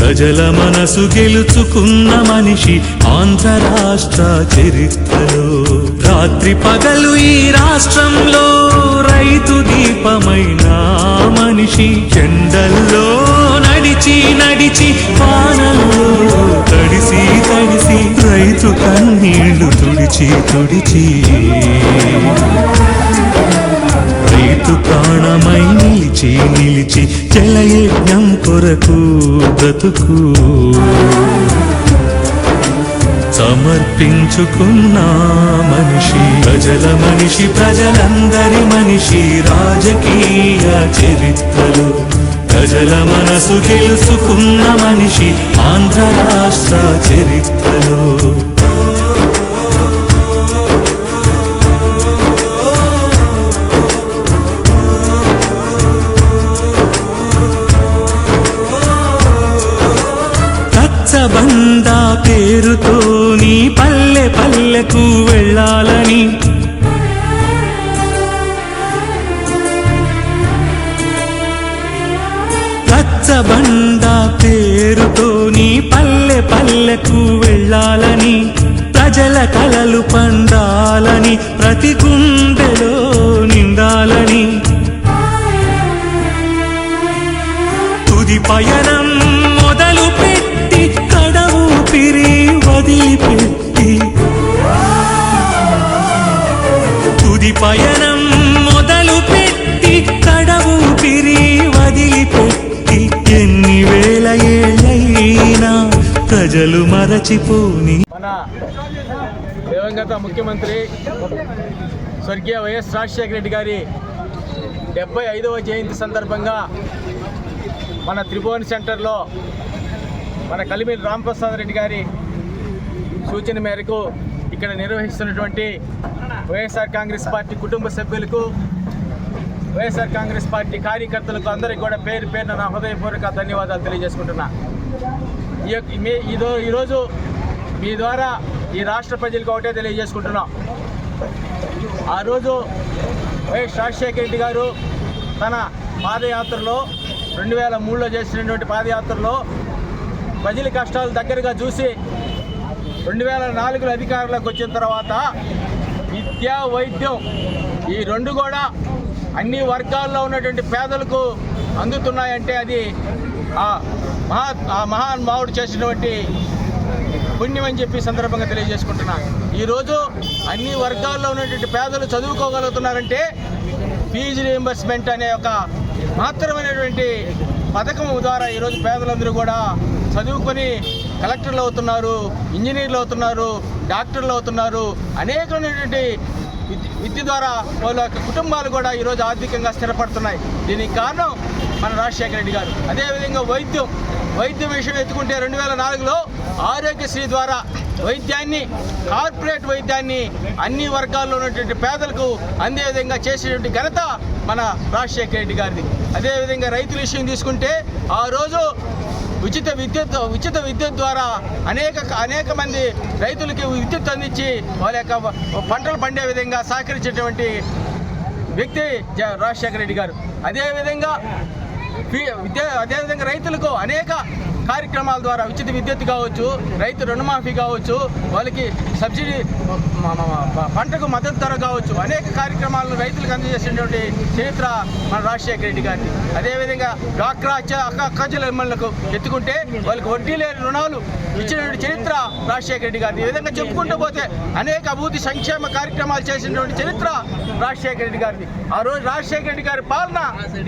ప్రజల మనసు గెలుచుకున్న మనిషి ఆంధ్ర రాష్ట్ర చరిత్రలో. రాత్రి పగలు ఈ రాష్ట్రంలో రైతు దీపమైన మనిషి చెండల్లో నడిచి నడిచి పానల్లో తడిసి తడిసి రైతు కన్నీళ్ళు తుడిచి తుడిచి. రైతు ప్రాణమై నిలిచి నిలిచి జలయజ్ఞం కొరకు బ్రతుకు. సమర్పించుకున్న మనిషి ప్రజల మనిషి ప్రజలందరి మనిషి రాజకీయ చరిత్రలు. ప్రజల మనసు గెలుచుకున్న మనిషి ఆంధ్ర రాష్ట్ర చరిత్రలో. బంద పేరుతో నీ పల్లె పల్లెకు వెళ్ళాలని. రచ్చబండ పేరుతో నీ పల్లె పల్లెకు వెళ్ళాలని. ప్రజల కలలు పండాలని ప్రతి గుండెలో నిండాలని. తుది పయనం పిరి వదిలిపెట్టి తుది పయనం మొదలు పెట్టి కడవు పిరి వదిలిపెట్టి ఎన్ని వేల ఏళ్ళైనా ప్రజలు మరచిపోని మన దివంగత ముఖ్యమంత్రి స్వర్గీయ వైఎస్ రాజశేఖర రెడ్డి గారి డెబ్బై ఐదవ జయంతి సందర్భంగా మన త్రిభువన్ సెంటర్లో మన కలిమిరి రామప్రసాద్ రెడ్డి గారి సూచన మేరకు ఇక్కడ నిర్వహిస్తున్నటువంటి వైఎస్ఆర్ కాంగ్రెస్ పార్టీ కుటుంబ సభ్యులకు వైఎస్ఆర్ కాంగ్రెస్ పార్టీ కార్యకర్తలకు అందరికీ కూడా పేరు పేరున నా హృదయపూర్వక ధన్యవాదాలు తెలియజేసుకుంటున్నా. ఈ మీ ఇదో ఈరోజు మీ ద్వారా ఈ రాష్ట్ర ప్రజలకు ఒకటే తెలియజేసుకుంటున్నాం. ఆ రోజు వైఎస్ రాజశేఖర రెడ్డి గారు తన పాదయాత్రలో రెండు వేల మూడులో చేసినటువంటి పాదయాత్రలో ప్రజల కష్టాలు దగ్గరగా చూసి రెండు వేల నాలుగులో అధికారంలోకి వచ్చిన తర్వాత విద్య వైద్యం ఈ రెండు కూడా అన్ని వర్గాల్లో ఉన్నటువంటి పేదలకు అందుతున్నాయంటే అది ఆ మహా ఆ మహానుభావుడు చేసినటువంటి పుణ్యం అని చెప్పి సందర్భంగా తెలియజేసుకుంటున్నా. ఈరోజు అన్ని వర్గాల్లో ఉన్నటువంటి పేదలు చదువుకోగలుగుతున్నారంటే ఫీజు రియంబర్స్మెంట్ అనే ఒక మాత్రమైనటువంటి పథకం ద్వారా ఈరోజు పేదలందరూ కూడా చదువుకొని కలెక్టర్లు అవుతున్నారు ఇంజనీర్లు అవుతున్నారు డాక్టర్లు అవుతున్నారు. అనేకమైనటువంటి విద్య- విద్య ద్వారా వాళ్ళ యొక్క కుటుంబాలు కూడా ఈరోజు ఆర్థికంగా స్థిరపడుతున్నాయి. దీనికి కారణం మన రాజశేఖర రెడ్డి గారు. అదేవిధంగా వైద్యం. వైద్యం విషయం ఎత్తుకుంటే రెండు వేల నాలుగులో ఆరోగ్యశ్రీ ద్వారా వైద్యాన్ని కార్పొరేట్ వైద్యాన్ని అన్ని వర్గాల్లో ఉన్నటువంటి పేదలకు అందే విధంగా చేసేటువంటి ఘనత మన రాజశేఖర రెడ్డి గారిది. అదేవిధంగా రైతుల విషయం తీసుకుంటే ఆ రోజు ఉచిత విద్యుత్ ఉచిత విద్యుత్ ద్వారా అనేక అనేక మంది రైతులకి విద్యుత్ అందించి వాళ్ళ యొక్క పంటలు పండే విధంగా సహకరించేటువంటి వ్యక్తి జ- రాజశేఖర రెడ్డి గారు. అదేవిధంగా ఫీ- విద్య అదేవిధంగా రైతులకు అనేక కార్యక్రమాల ద్వారా ఉచిత విద్యుత్ కావచ్చు రైతు రుణమాఫీ కావచ్చు వాళ్ళకి సబ్సిడీ పంటకు మద్దతు ధర కావచ్చు. అనేక కార్యక్రమాలను రైతులకు అందజేసినటువంటి చరిత్ర మన రాజశేఖర రెడ్డి గారిది అదేవిధంగా డ్వాక్రా అక్క అక్కజల ఎమ్మెల్యేలకు ఎత్తుకుంటే వాళ్ళకి వడ్డీ లేని రుణాలు ఇచ్చినటువంటి చరిత్ర రాజశేఖర రెడ్డి గారిది ఈ విధంగా చెప్పుకుంటూ పోతే అనేక అభివృద్ధి సంక్షేమ కార్యక్రమాలు చేసినటువంటి చరిత్ర రాజశేఖర రెడ్డి గారిది ఆ రోజు రాజశేఖర రెడ్డి గారి పాలన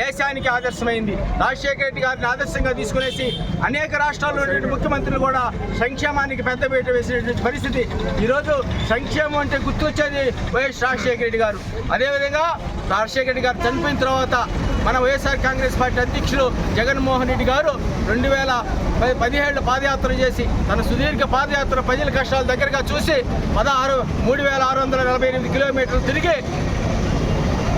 దేశానికి ఆదర్శమైంది. రాజశేఖర రెడ్డి గారిని ఆదర్శంగా తీసుకునేసి అనేక రాష్ట్రాల్లో ఉన్నటువంటి ముఖ్యమంత్రులు కూడా సంక్షేమానికి పెద్దపీట వేసినటువంటి పరిస్థితి ఈరోజు సంక్షేమం అంటే గుర్తొచ్చేది వైఎస్ రాజశేఖర రెడ్డి గారు. అదేవిధంగా రాజశేఖర రెడ్డి గారు చనిపోయిన తర్వాత మన వైఎస్ఆర్ కాంగ్రెస్ పార్టీ అధ్యక్షులు జగన్మోహన్ రెడ్డి గారు రెండు వేల పదిహేళ్ళు పదిహేడు పాదయాత్ర చేసి తన సుదీర్ఘ పాదయాత్ర ప్రజల కష్టాల దగ్గరగా చూసి పదహారు మూడు వేల ఆరు వందల నలభై ఎనిమిది కిలోమీటర్లు తిరిగి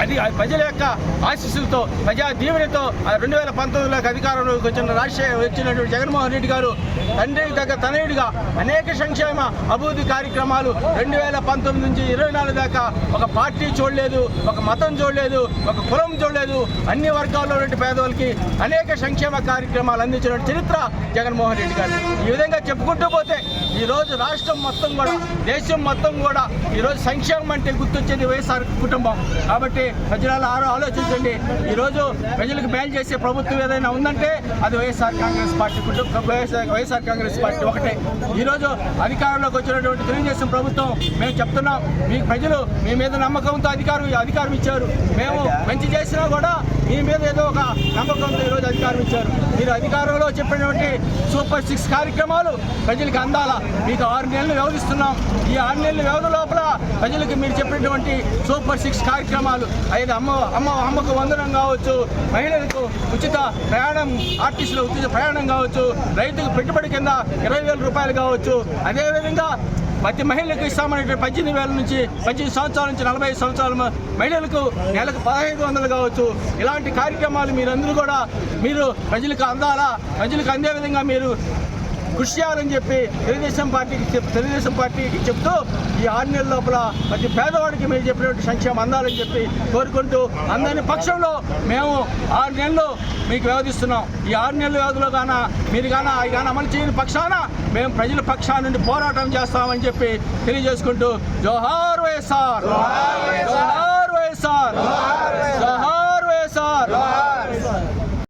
అది ప్రజల యొక్క ఆశీస్సులతో ప్రజా దీవెనతో రెండు వేల పంతొమ్మిదిలోకి అధికారంలోకి వచ్చిన రాజశేఖర్ వచ్చినటువంటి జగన్మోహన్ రెడ్డి గారు తండ్రికి తగ్గ తనయుడిగా అనేక సంక్షేమ అభివృద్ధి కార్యక్రమాలు రెండు వేల పంతొమ్మిది నుంచి ఇరవై నాలుగు దాకా ఒక పార్టీ చూడలేదు ఒక మతం చూడలేదు ఒక కులం చూడలేదు. అన్ని వర్గాల్లో ఉన్న పేదవాళ్ళకి అనేక సంక్షేమ కార్యక్రమాలు అందించిన చరిత్ర జగన్మోహన్ రెడ్డి గారు ఈ విధంగా చెప్పుకుంటూ పోతే ఈరోజు రాష్ట్రం మొత్తం కూడా దేశం మొత్తం కూడా ఈరోజు సంక్షేమం అంటే గుర్తొచ్చేది వైఎస్ఆర్ కుటుంబం. కాబట్టి ప్రజలలో ఆరో ఆలోచించండి. ఈరోజు ప్రజలకు మేలు చేసే ప్రభుత్వం ఏదైనా ఉందంటే అది వైఎస్ఆర్ కాంగ్రెస్ పార్టీ కుటుంబం వైఎస్ఆర్ వైఎస్ఆర్ కాంగ్రెస్ పార్టీ ఒకటే. ఈరోజు అధికారంలోకి వచ్చినటువంటి తెలుగుదేశం ప్రభుత్వం మేము చెప్తున్నాం మీ ప్రజలు మీ మీద నమ్మకంతో అధికారం అధికారం ఇచ్చారు. మేము మంచి చేసినా కూడా మీ మీద ఏదో ఒక నమ్మకంతో ఈరోజు అధికారం ఇచ్చారు. మీరు అధికారంలో చెప్పినటువంటి సూపర్ సిక్స్ కార్యక్రమాలు ప్రజలకు అందాలా? మీకు ఆరు నెలలు వ్యవధిస్తున్నాం. ఈ ఆరు నెలల వ్యవధి లోపల ప్రజలకు మీరు చెప్పినటువంటి సూపర్ సిక్స్ కార్యక్రమాలు అయితే అమ్మ అమ్మ అమ్మకు వందనం కావచ్చు మహిళలకు ఉచిత ప్రయాణం ఆర్టీసీలో ఉచిత ప్రయాణం కావచ్చు రైతుకు పెట్టుబడి కింద ఇరవై వేల రూపాయలు కావచ్చు. అదేవిధంగా ప్రతి మహిళలకు ఇస్తామనే పద్దెనిమిది వేల నుంచి పద్దెనిమిది సంవత్సరాల నుంచి నలభై ఐదు సంవత్సరాల మహిళలకు నెలకు పదహైదు వందలు కావచ్చు. ఇలాంటి కార్యక్రమాలు మీరందరూ కూడా మీరు ప్రజలకు అందాలా ప్రజలకు అందే విధంగా మీరు కృషి చేయాలని చెప్పి తెలుగుదేశం పార్టీకి తెలుగుదేశం పార్టీకి చెప్తూ ఈ ఆరు నెలల లోపల ప్రతి పేదవాడికి మీరు చెప్పినటువంటి సంక్షేమం అందాలని చెప్పి కోరుకుంటూ అందని పక్షంలో మేము ఆరు నెలలు మీకు వ్యవధిస్తున్నాం. ఈ ఆరు నెలల వ్యవధిలో కాన మీరు కానీ అవి గాన అమలు చేయని పక్షాన మేము ప్రజల పక్షాన నుండి పోరాటం చేస్తామని చెప్పి తెలియజేసుకుంటూ జోహార్ వైఎస్ఆర్. జోహార్ వైఎస్ఆర్.